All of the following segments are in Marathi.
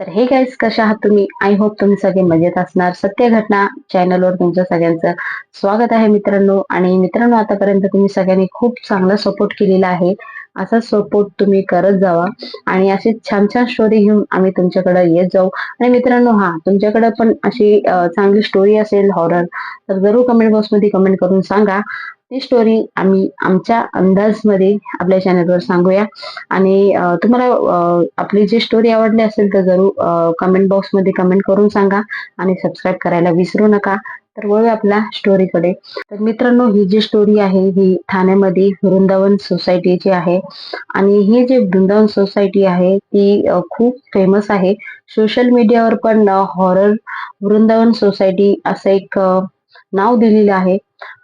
तर हे गाईज कशा आहात तुम्ही? आय होप तुम्ही सगळे मजेत असणार. सत्य घटना चॅनलवर तुमच्या सगळ्यांचं स्वागत आहे मित्रांनो. आणि मित्रांनो आतापर्यंत तुम्ही सगळ्यांनी खूप चांगला सपोर्ट केलेला आहे. असा सपोर्ट तुम्ही करत जावा. आणि अशी छान छान स्टोरी घेऊन आम्ही तुमच्याकडे येत जाऊ. आणि मित्रांनो हा तुमच्याकडे पण अशी चांगली स्टोरी असेल हॉरर तर जरूर कमेंट बॉक्समध्ये कमेंट करून सांगा. ती स्टोरी आम्ही आमच्या अंदाजमध्ये आपल्या चॅनलवर सांगूया. आणि तुम्हाला आपली जी स्टोरी आवडली असेल तर जरूर कमेंट बॉक्समध्ये कमेंट करून सांगा. आणि सबस्क्राईब करायला विसरू नका. तर वळूया आपल्या स्टोरीकडे तर मित्रांनो ही जी स्टोरी आहे ही ठाण्यामध्ये वृंदावन सोसायटीची आहे. आणि ही जी वृंदावन सोसायटी आहे ती खूप फेमस आहे. सोशल मीडियावर पण हॉरर वृंदावन सोसायटी असं एक नाव दिलेलं आहे.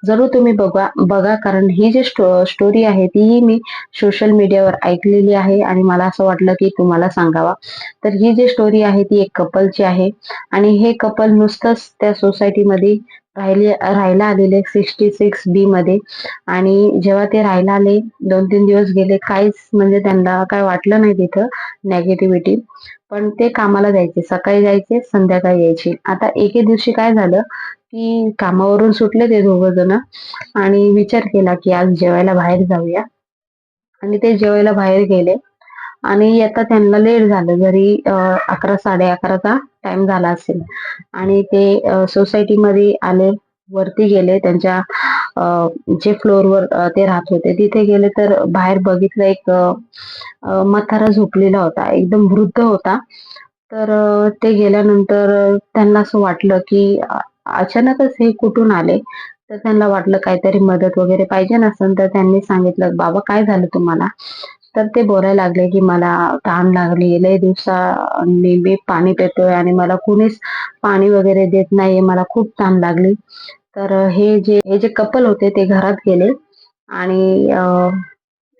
जरूर तुम्ही बघा बघा कारण ही जी स्टोरी आहे तीही मी सोशल मीडियावर ऐकलेली आहे आणि मला असं वाटलं की तुम्हाला सांगावा. तर ही जी स्टोरी आहे ती एक कपलची आहे. आणि हे कपल नुसतंच त्या सोसायटीमध्ये राहिले राहायला आलेले सिक्स्टी सिक्स बी मध्ये. आणि जेव्हा ते राहायला आले दोन तीन दिवस गेले काहीच म्हणजे त्यांना काय वाटलं नाही तिथं नेगेटिव्हिटी पण ते कामाला जायचे सकाळी जायचे संध्याकाळी यायचे. आता एके दिवशी काय झालं की कामावरून सुटले ते दोघ जण आणि विचार केला की आज जेवायला बाहेर जाऊया. आणि ते जेवायला बाहेर गेले. आणि येता त्यांना लेट झालं जरी अकरा साडे अकराचा टाइम झाला असेल. आणि ते सोसायटीमध्ये आले वरती गेले त्यांच्या जे फ्लोअरवर ते राहत होते. तिथे गेले तर बाहेर बघितलं एक म्हातारा झोपलेला होता. एकदम वृद्ध होता. तर ते गेल्यानंतर त्यांना असं वाटलं की अचानकच हे कुठून आले? तर त्यांना वाटलं काहीतरी मदत वगैरे पाहिजे नसेल तर त्यांनी सांगितलं बाबा काय झालं तुम्हाला? तर ते बोलायला लागले की मला तहान लागली लय दिवसा मी पाणी पितोय आणि मला कुणीच पाणी वगैरे देत नाहीये मला खूप तहान लागली. तर हे जे हे जे कपल होते ते घरात गेले आणि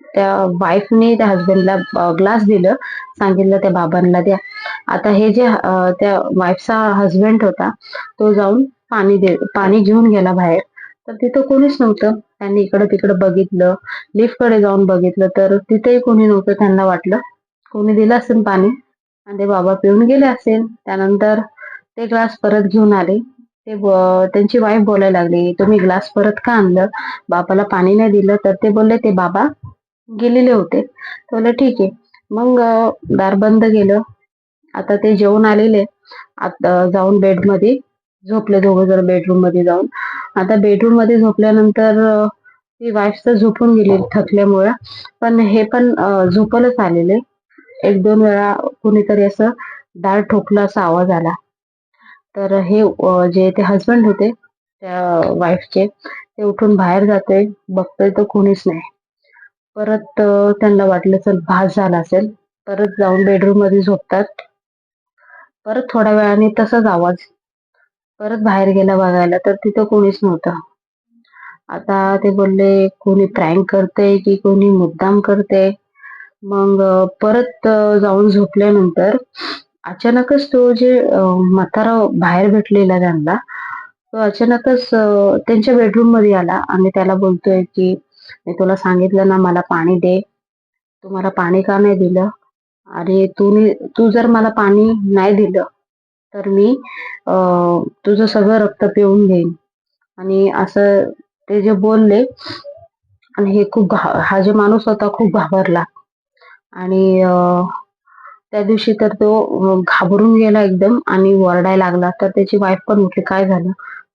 त्या वाईफने त्या हस्बंडला ग्लास दिलं सांगितलं त्या बाबांना द्या. आता हे जे त्या वाईफचा हस्बंड होता तो जाऊन पाणी दे पाणी घेऊन गेला बाहेर. तर तिथं कोणीच नव्हतं. त्यांनी इकडं तिकडं बघितलं. लिफ्टकडे जाऊन बघितलं तर तिथेही कोणी नव्हतं त्यांना वाटलं. कोणी दिलं असेल पाणी आणि ते बाबा पिऊन गेले असेल. त्यानंतर ते ग्लास परत घेऊन आले. ते त्यांची वाईफ बोलायला लागली तुम्ही ग्लास परत का आणलं? बाबाला पाणी नाही दिलं. तर ते बोलले ते बाबा गेलेले होते. बोलले ठीक आहे. मग दार बंद गेलं आता ते जेवून आलेले. आता जाऊन बेडमध्ये झोपले दोघं जर बेडरूममध्ये जाऊन. आता बेडरूममध्ये झोपल्यानंतर ती वाईफ तर झोपून गेली थकल्यामुळे. पण हे पण झोपलच आलेले. एक दोन वेळा कुणीतरी असं दार ठोकलं असा आवाज आला. तर हे जे ते हस्बंड होते त्या वाईफचे ते उठून बाहेर जाते बघतोय तर कोणीच नाही. परत त्यांना वाटलं चल भास झाला असेल. परत जाऊन बेडरूममध्ये झोपतात. परत थोड्या वेळाने तसाच आवाज परत बाहेर गेला बघायला तर तिथं कोणीच नव्हतं. आता ते बोलले कोणी प्रँक करते की कोणी मुद्दाम करते मग परत जाऊन झोपल्यानंतर अचानकच तो जे म्हातारा बाहेर भेटलेला त्यांना तो अचानकच त्यांच्या बेडरूममध्ये आला. आणि त्याला बोलतोय की मी तुला सांगितलं ना मला पाणी दे. तू मला पाणी का नाही दिलं? अरे तू तू जर मला पाणी नाही दिलं तर मी तुझं सगळं रक्त पिऊन घेईन. आणि असं ते जे बोलले आणि हे खूप घा- हा जे माणूस होता खूप घाबरला. आणि त्या दिवशी तर तो घाबरून गेला एकदम आणि वरडायला लागला. तर त्याची वाईफ पण उठली. काय झालं?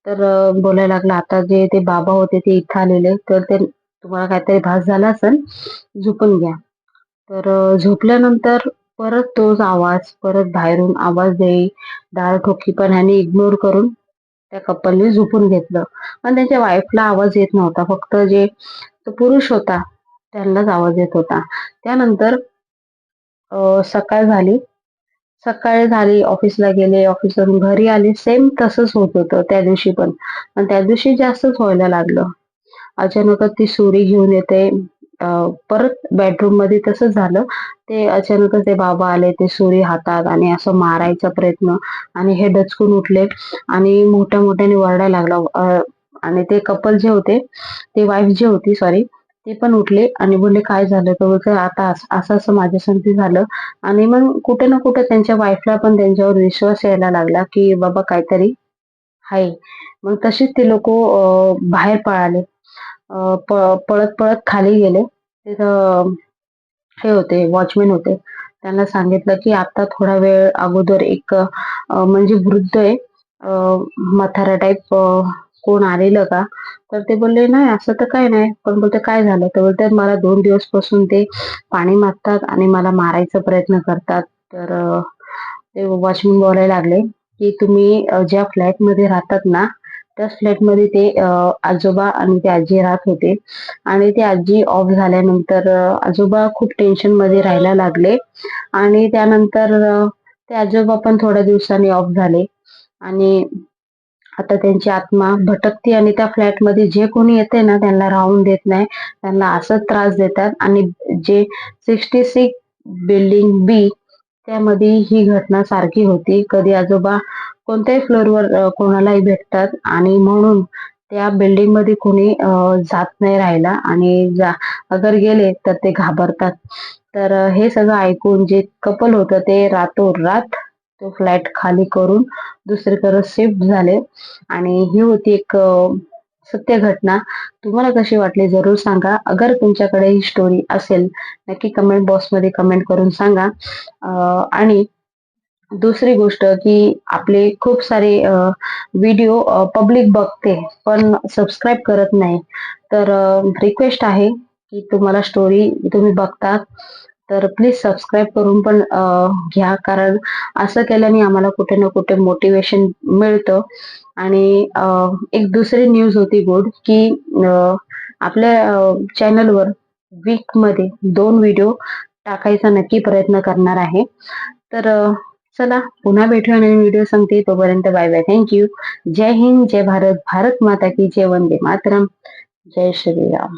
तर बोलायला लागला आता जे ते बाबा होते ते इथं आलेले तर ते तुम्हाला काहीतरी भास झाला असेल झोपून घ्या. तर झोपल्यानंतर परत तोच आवाज परत बाहेरून आवाज देई दार ठोकी पण ह्याने इग्नोर करून त्या कपलने झोपून घेतलं. पण त्यांच्या वाईफला आवाज येत नव्हता. फक्त जे तो पुरुष होता त्यांनाच आवाज येत होता. त्यानंतर सकाळ झाली. सकाळी झाली ऑफिसला गेले. ऑफिसवरून घरी आले. सेम तसंच होत होतं त्या दिवशी पण. पण त्या दिवशी जास्तच व्हायला लागलं. अचानकच ती सुरी घेऊन येते. परत बेडरूममध्ये तसंच झालं. ते अचानकच ते बाबा आले ते सुरी हातात आणि असं मारायचा प्रयत्न आणि हे डचकून उठले आणि मोठ्या मोठ्याने वरडायला लागला. आणि ते कपल जे होते ते वाईफ जी होती सॉरी ते पण उठले आणि बोलले काय झालं तर बोलते आता अस- असं असं माझ्या संगती झालं. आणि मग कुठे ना कुठे त्यांच्या वाईफला पण त्यांच्यावर विश्वास यायला लागला की बाबा काहीतरी आहे. मग तसेच ते लोक बाहेर पळाले. प- पळत पळत खाली गेले. तिथं हे होते वॉचमॅन होते. त्यांना सांगितलं की आता थोडा वेळ अगोदर एक म्हणजे वृद्ध आहे. म्हातारा टाईप कोण आलेलं का? तर ते बोलले नाही असं तर काय नाही. पण बोलते काय झालं? तर बोलतात मला दोन दिवसपासून ते पाणी मागतात आणि मला मारायचा प्रयत्न करतात. तर ते वॉचमॅन बोलायला लागले की तुम्ही ज्या फ्लॅटमध्ये राहतात ना त्याच फ्लॅटमध्ये ते आजोबा आणि ते आजी राहत होते. आणि ते आजी ऑफ झाल्यानंतर आजोबा खूप टेन्शनमध्ये राहायला लागले. आणि त्यानंतर ते आजोबा पण थोड्या दिवसांनी ऑफ झाले. आणि आता त्यांची आत्मा भटकते आणि त्या फ्लॅटमध्ये जे कोणी येते ना त्यांना राहून देत नाही. त्यांना असंच त्रास देतात. आणि जे सिक्स्टी सिक्स बिल्डिंग बी त्यामध्ये ही घटना सारखी होती. कधी आजोबा कोणत्याही फ्लोअरवर कोणालाही भेटतात. आणि म्हणून त्या बिल्डिंगमध्ये कोणी जात नाही राहिला आणि जा अगर गेले तर ते घाबरतात. तर हे सगळं ऐकून जे कपल होतं ते रातोरात तो फ्लॅट खाली करून दुसरीकडे शिफ्ट झाले. आणि ही होती एक सत्य घटना. तुम्हाला कशी वाटली जरूर सांगा. अगर तुमच्याकडे ही स्टोरी असेल नक्की कमेंट बॉक्समध्ये कमेंट करून सांगा. आणि दुसरी गोष्ट की आपले खूप सारे व्हिडिओ पब्लिक बघते पण सबस्क्राईब करत नाही. तर रिक्वेस्ट आहे की तुम्हाला स्टोरी तुम्ही बघतात तर प्लीज सबस्क्राईब करून पण घ्या. कारण असं केल्याने आम्हाला कुठे ना कुठे मोटिवेशन मिळतं. आणि एक दुसरी न्यूज होती गुड की आपल्या चॅनलवर वीकमध्ये दोन व्हिडिओ टाकायचा नक्की प्रयत्न करणार आहे. तर चला पुन्हा भेटूया नवीन व्हिडिओ सांगते तोपर्यंत बाय बाय थँक्यू जय हिंद जय भारत. भारत माता की जय वंदे मातरम. जय श्रीराम